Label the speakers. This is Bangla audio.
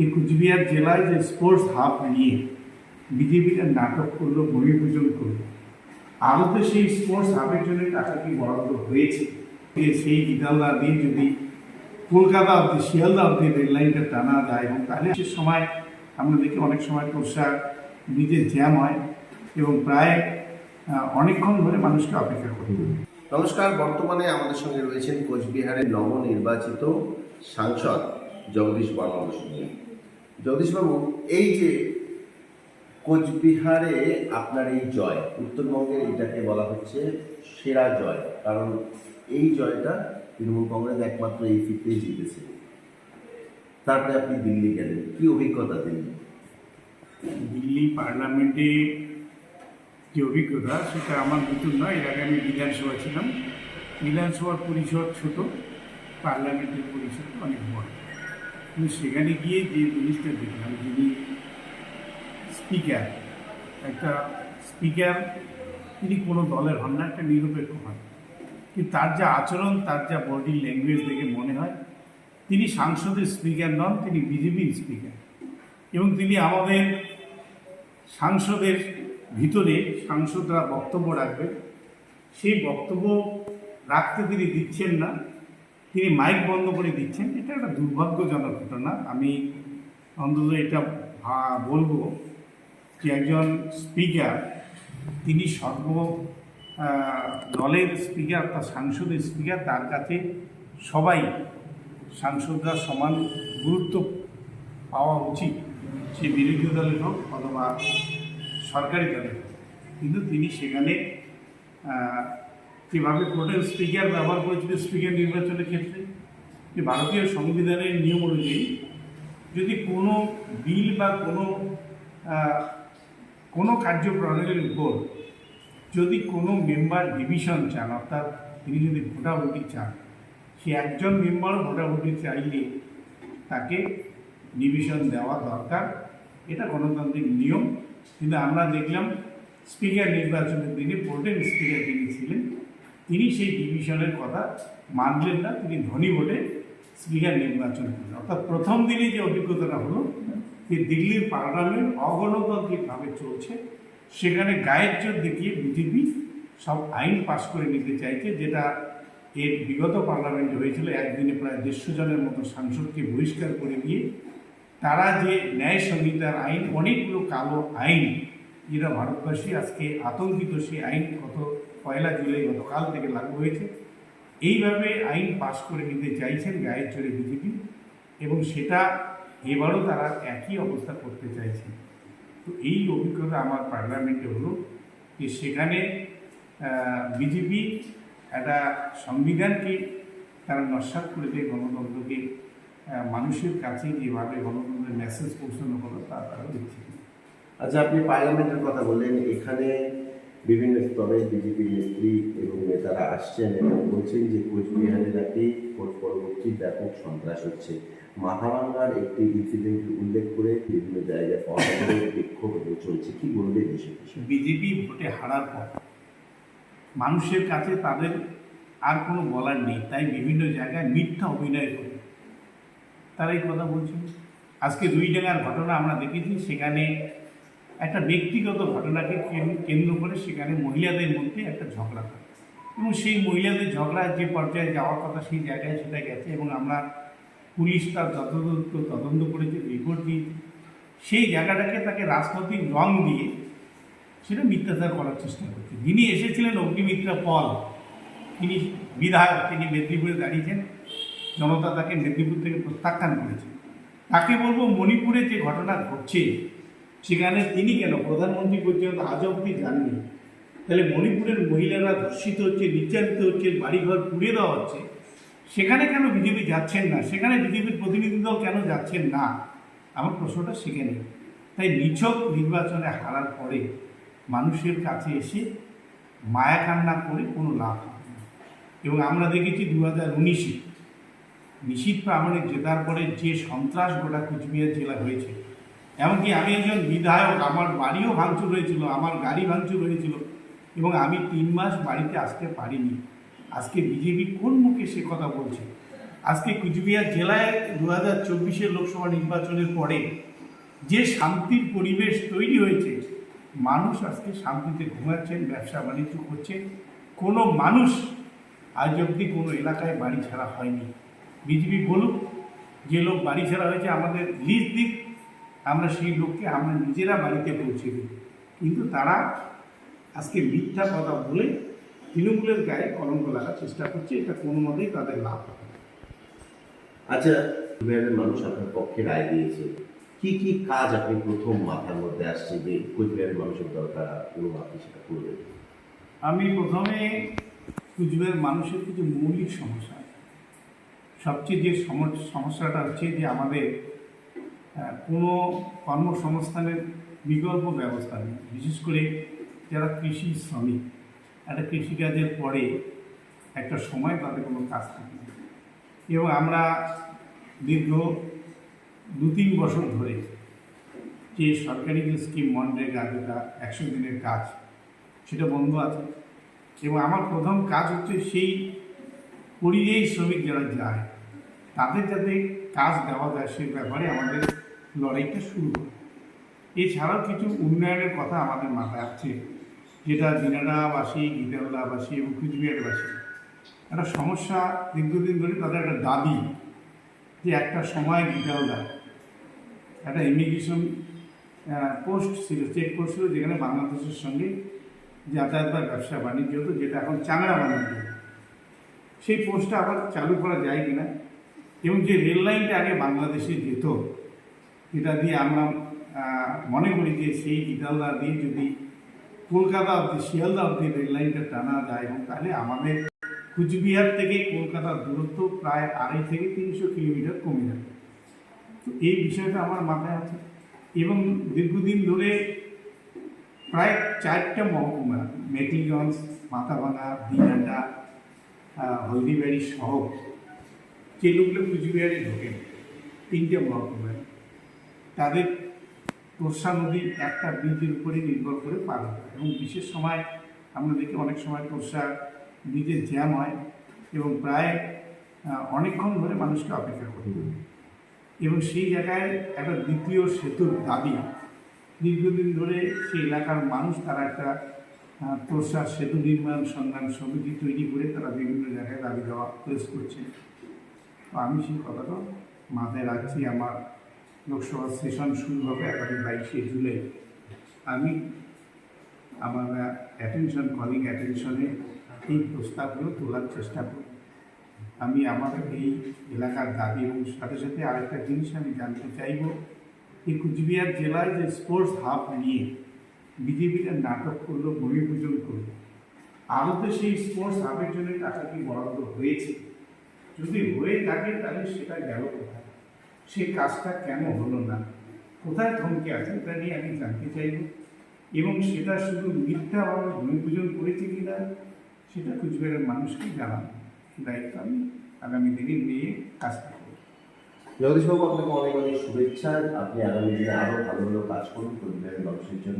Speaker 1: এই কুচবিহার জেলায় যে স্পোর্টস হাব নিয়ে বিজেপিটা নাটক করল ভূমিপূজন করল আদতে সেই স্পোর্টস হাবের জন্য টাকা কি বরাদ্দ হয়েছে সেই ইদালদা দিয়ে যদি কলকাতা অব্দি শিয়ালদা অব্দি রেললাইনটা টানা যায়, এবং তাহলে সে সময় আমরা দেখি অনেক সময় তোষা ব্রিজে জ্যাম হয়, এবং প্রায় অনেকক্ষণ ধরে মানুষকে অপেক্ষা করতে।
Speaker 2: নমস্কার, বর্তমানে আমাদের সঙ্গে রয়েছেন কোচবিহারের নবনির্বাচিত সাংসদ জগদীশ বর্মা জগদীশবাবু, এই যে কোচবিহারে আপনার এই জয়, উত্তরবঙ্গের এটাকে বলা হচ্ছে সেরা জয়, কারণ এই জয়টা তৃণমূল কংগ্রেস একমাত্র এই সিটেই জিতেছে। তারপরে আপনি দিল্লি গেলেন, কি অভিজ্ঞতা দিল্লি?
Speaker 1: দিল্লি পার্লামেন্টে যে অভিজ্ঞতা, সেটা আমার নতুন নয় এর আগে আমি বিধানসভা ছিলাম। বিধানসভার পরিষদ ছোট, পার্লামেন্টের পরিষদ অনেক বড়। কিন্তু সেখানে গিয়ে যে জিনিসটা দেখলাম, যিনি স্পিকার একটা স্পিকার তিনি কোনো দলের হন না, একটা নিরপেক্ষ হন। কিন্তু তার যা আচরণ, তার যা বডি ল্যাঙ্গুয়েজ দেখে মনে হয়, তিনি সাংসদের স্পিকার নন, তিনি বিজেপির স্পিকার এবং তিনি আমাদের সাংসদের ভিতরে সাংসদরা বক্তব্য রাখবেন। সেই বক্তব্য রাখতে তিনি দিচ্ছেন না। তিনি মাইক বন্ধ করে দিচ্ছেন। এটা একটা দুর্ভাগ্যজনক ঘটনা। আমি অন্তত এটা বলব যে একজন স্পিকার তিনি সর্ব দলের স্পিকার অর্থাৎ সাংসদের স্পিকার তার কাছে সবাই সাংসদরা সমান গুরুত্ব পাওয়া উচিত। সে বিরোধী দলের হোক অথবা সরকারি দলের হোক। কিন্তু তিনি সেখানে যেভাবে প্রোটেন স্পিকার ব্যবহার করেছিল স্পিকার নির্বাচনের ক্ষেত্রে? যে ভারতীয় সংবিধানের নিয়ম অনুযায়ী যদি কোনো বিল বা কোনো কোনো কার্যপ্রণালীর উপর যদি কোনো মেম্বার ডিভিশন চান, অর্থাৎ তিনি যদি ভোটাভুটি চান, সে একজন মেম্বার ভোটাভুটি চাইলে তাকে ডিভিশন দেওয়া দরকার। এটা গণতান্ত্রিক নিয়ম। কিন্তু আমরা দেখলাম স্পিকার নির্বাচনের দিনে প্রোটেন স্পিকার যিনি ছিলেন তিনি সেই ডিভিশনের কথা মানলেন না, তিনি ধনী ভোটে স্পিকার নির্বাচন করলেন। অর্থাৎ প্রথম দিনে যে অভিজ্ঞতাটা হলো, যে দিল্লির পার্লামেন্ট অগণতান্ত্রিকভাবে চলছে, সেখানে গায়ের জোর দেখিয়ে বিজেপি সব আইন পাশ করে নিতে চাইছে, যেটা এর বিগত পার্লামেন্টে হয়েছিল, একদিনে প্রায় দেড়শো জনের মতো সাংসদকে বহিষ্কার করে দিয়ে, তারা যে ন্যায় সংহিতার আইন, অনেকগুলো কালো আইন, যেটা ভারতবাসী আজকে আতঙ্কিত সেই আইন গত পয়লা জুলাই গতকাল থেকে লাগু হয়েছে। এইভাবে আইন পাশ করে নিতে চাইছেন গায়ের জোরে বিজেপি এবং সেটা এবারও তারা একই অবস্থা করতে চাইছে। তো এই অভিজ্ঞতা আমার পার্লামেন্টে হলো যে সেখানে বিজেপি একটা সংবিধানকে তারা নস্বাত করে দিয়ে গণতন্ত্রকে মানুষের কাছে যেভাবে গণতন্ত্রের মেসেজ পৌঁছানো হলো তা তারা দিচ্ছে
Speaker 2: আচ্ছা আপনি পার্লামেন্টের কথা বললেন, এখানে বিভিন্ন স্তরে বিজেপি নেত্রী এবং নেতারা আসছেন এবং বলছেন যে কোচবিহারে নাকি পরবর্তী ব্যাপক সন্ত্রাস হচ্ছে। মাথাভাঙ্গার একটি ইনসিডেন্টের উল্লেখ করে বিভিন্ন জায়গায় বিক্ষোভ চলছে। কি বলবে
Speaker 1: বিজেপি ভোটে হারার পর মানুষের কাছে তাদের আর কোনো বলার নেই। তাই বিভিন্ন জায়গায় মিথ্যা অভিনয় করে তারা এই কথা বলছেন। আজকে দুই জায়গার ঘটনা আমরা দেখেছি। সেখানে একটা ব্যক্তিগত ঘটনাকে কেন- কেন্দ্র করে সেখানে মহিলাদের মধ্যে একটা ঝগড়া হয়। এবং সেই মহিলাদের ঝগড়ার যে পর্যায়ে যাওয়ার কথা সেই জায়গায় সেটা গেছে এবং আমরা পুলিশ তার যথাযথ তদন্ত করেছে, রিপোর্ট দিয়েছে। সেই জায়গাটাকে তাকে রাজনৈতিক রং দিয়ে সেটা মিথ্যাচার করার চেষ্টা করছে। যিনি এসেছিলেন অগ্নিমিত্রা পল, তিনি বিধায়ক, তিনি মেদিনীপুরে দাঁড়িয়েছেন। জনতা তাকে মেদিনীপুর থেকে প্রত্যাখ্যান করেছে। তাকে বলব মণিপুরে যে ঘটনা ঘটছে সেখানে তিনি কেন? প্রধানমন্ত্রী পর্যন্ত আজ অব্দি জাননি তাহলে মণিপুরের মহিলারা ধর্ষিত হচ্ছে, নির্যাতিত হচ্ছে, বাড়িঘর পুড়িয়ে দেওয়া হচ্ছে, সেখানে কেন বিজেপি যাচ্ছেন না? সেখানে বিজেপির প্রতিনিধি দল কেন যাচ্ছেন না? আমার প্রশ্নটা সেখানে। তাই নিছক নির্বাচনে হারার পরে মানুষের কাছে এসে মায়া কান্না করে কোনো লাভ হবে না। এবং আমরা দেখেছি দু হাজার উনিশে নিশীত প্রামাণিক জেতার পরে যে সন্ত্রাস গোটা কুচবিহার জেলা হয়েছে এমনকি আমি একজন বিধায়ক, আমার বাড়িও ভাঙচুর হয়েছিল, আমার গাড়ি ভাঙচুর হয়েছিল এবং আমি তিন মাস বাড়িতে আসতে পারিনি। আজকে বিজেপি কোন মুখে সে কথা বলছে? আজকে কুচবিহার জেলায় দু হাজার চব্বিশের লোকসভা নির্বাচনের পরে যে শান্তির পরিবেশ তৈরি হয়েছে, মানুষ আজকে শান্তিতে ঘুমাচ্ছেন, ব্যবসা বাণিজ্য করছে কোনো মানুষ আজ অবধি কোনো এলাকায় বাড়ি ছাড়া হয়নি। বিজেপি বলুক, যে লোক বাড়ি ছাড়া হয়েছে, আমাদের লিস্ট দিক আমরা সেই লোককে আমরা নিজেরা বাড়িতে পৌঁছে দিই। কিন্তু তারা আজকে মিথ্যা কথা বলে তৃণমূলের গায়ে কলঙ্ক লাগার চেষ্টা করছে এটা কোনো মতেই তাদের লাভ হবে
Speaker 2: আচ্ছা কোচবিহারের মানুষ আপনার পক্ষে রায় দিয়েছে। কি কি কাজ আপনি প্রথম মাথার মধ্যে আসছে যে কোচবিহারের মানুষের দরকার এবং আপনি সেটা করবেন
Speaker 1: আমি প্রথমে কুচবিহার মানুষের কিছু মৌলিক সমস্যা। সবচেয়ে যে সম- সমস্যাটা হচ্ছে যে আমাদের কোনো কর্মসংস্থানের বিকল্প ব্যবস্থা নেই। বিশেষ করে যারা কৃষি শ্রমিক, একটা কৃষিকাজের পরে একটা সময় তাদের কোনো কাজ থাকে এবং আমরা দীর্ঘ দু তিন বছর ধরে যে সরকারি যে স্কিম মনরেগা যেটা একশো দিনের কাজ, সেটা বন্ধ আছে। এবং আমার প্রথম কাজ হচ্ছে সেই পরিযায়ী শ্রমিক যারা যায়, তাদের যাতে কাজ দেওয়া যায়, সে ব্যাপারে আমাদের লড়াইটা শুরু হয় এছাড়াও কিছু উন্নয়নের কথা আমাদের মাথায় আছে যেটা দিনারাবাসী গীতাউল্লাবাসী এবং কুচবিহারবাসী একটা সমস্যা দীর্ঘদিন ধরে তাদের একটা দাবি যে একটা সময় গীতাউল্লা একটা ইমিগ্রেশন পোস্ট ছিল চেক পোস্ট ছিল যেখানে বাংলাদেশের সঙ্গে যাতায়াত বা ব্যবসা বাণিজ্য হতো, যেটা এখন চাংড়া বাণিজ্য। সেই পোস্টটা আবার চালু করা যায় কিনা এবং যে রেল লাইনটা আগে বাংলাদেশে যেত যেটা দিয়ে আমরা মনে করি যে সেই ইদালদা দিয়ে যদি কলকাতা অব্দি শিয়ালদা অব্দি রেল লাইনটা টানা যায়, এবং তাহলে আমাদের কুচবিহার থেকে কলকাতার দূরত্ব প্রায় আড়াই থেকে তিনশো কিলোমিটার কমে যাবে। তো এই বিষয়টা আমার মাথায় আছে। এবং দীর্ঘদিন ধরে প্রায় চারটা মহকুমা মেকলিগঞ্জ মাথাভাঙা দিনাটা হলদিবাড়ি সহ যে লোকগুলো কুচবিহারে ঢোকেন তিনটে মহকুমায়। তাদের তোরসা নদী একটা ব্রিজের উপরে নির্ভর করে পার হয়। এবং বিশেষ সময় আমরা দেখি অনেক সময় তোরসা ব্রিজে জ্যাম হয় এবং প্রায় অনেকক্ষণ ধরে মানুষকে অপেক্ষা করতে হয়। এবং সেই জায়গায় একটা দ্বিতীয় সেতুর দাবি, দীর্ঘদিন ধরে সেই এলাকার মানুষ তারা একটা তোরসা সেতু নির্মাণ সন্ধান সমিতি তৈরি করে তারা বিভিন্ন জায়গায় দাবি দেওয়া প্রেস করছে। তো আমি সেই কথাটা মাথায় রাখছি, আমার লোকসভা সেশন শুরু হবে আগামী বাইশে জুলাই। আমি আমার অ্যাটেনশন কলিং অ্যাটেনশনে এই প্রস্তাবগুলো তোলার চেষ্টা করি। আমি আমার এই এলাকার দাবি এবং সাথে সাথে আরেকটা জিনিস আমি জানতে চাইব। এই কুচবিহার জেলায় যে স্পোর্টস হাব নিয়ে বিজেপিটা নাটক করল ভূমি পূজন করল, আরও তো সেই স্পোর্টস হাবের জন্য টাকা কি বরাদ্দ হয়েছে? যদি হয়ে থাকে তাহলে সেটা গেল কোথায়? সেই কাজটা কেন হলো না? কোথায় থমকে আছে এটা নিয়ে আমি জানতে চাইব। এবং সেটা শুধু মিথ্যাভাবে ভূমি পূজন করেছে কি না, সেটা কুচবিহারের মানুষকে জানানো দায়িত্ব আমি আগামী দিনে নিয়ে কাজটা
Speaker 2: জগদীশবাবু আপনাকে অনেক অনেক শুভেচ্ছা। আপনি আগামী দিনে আরও ভালো ভালো কাজ করুন কুচবিহারের মানুষের জন্য।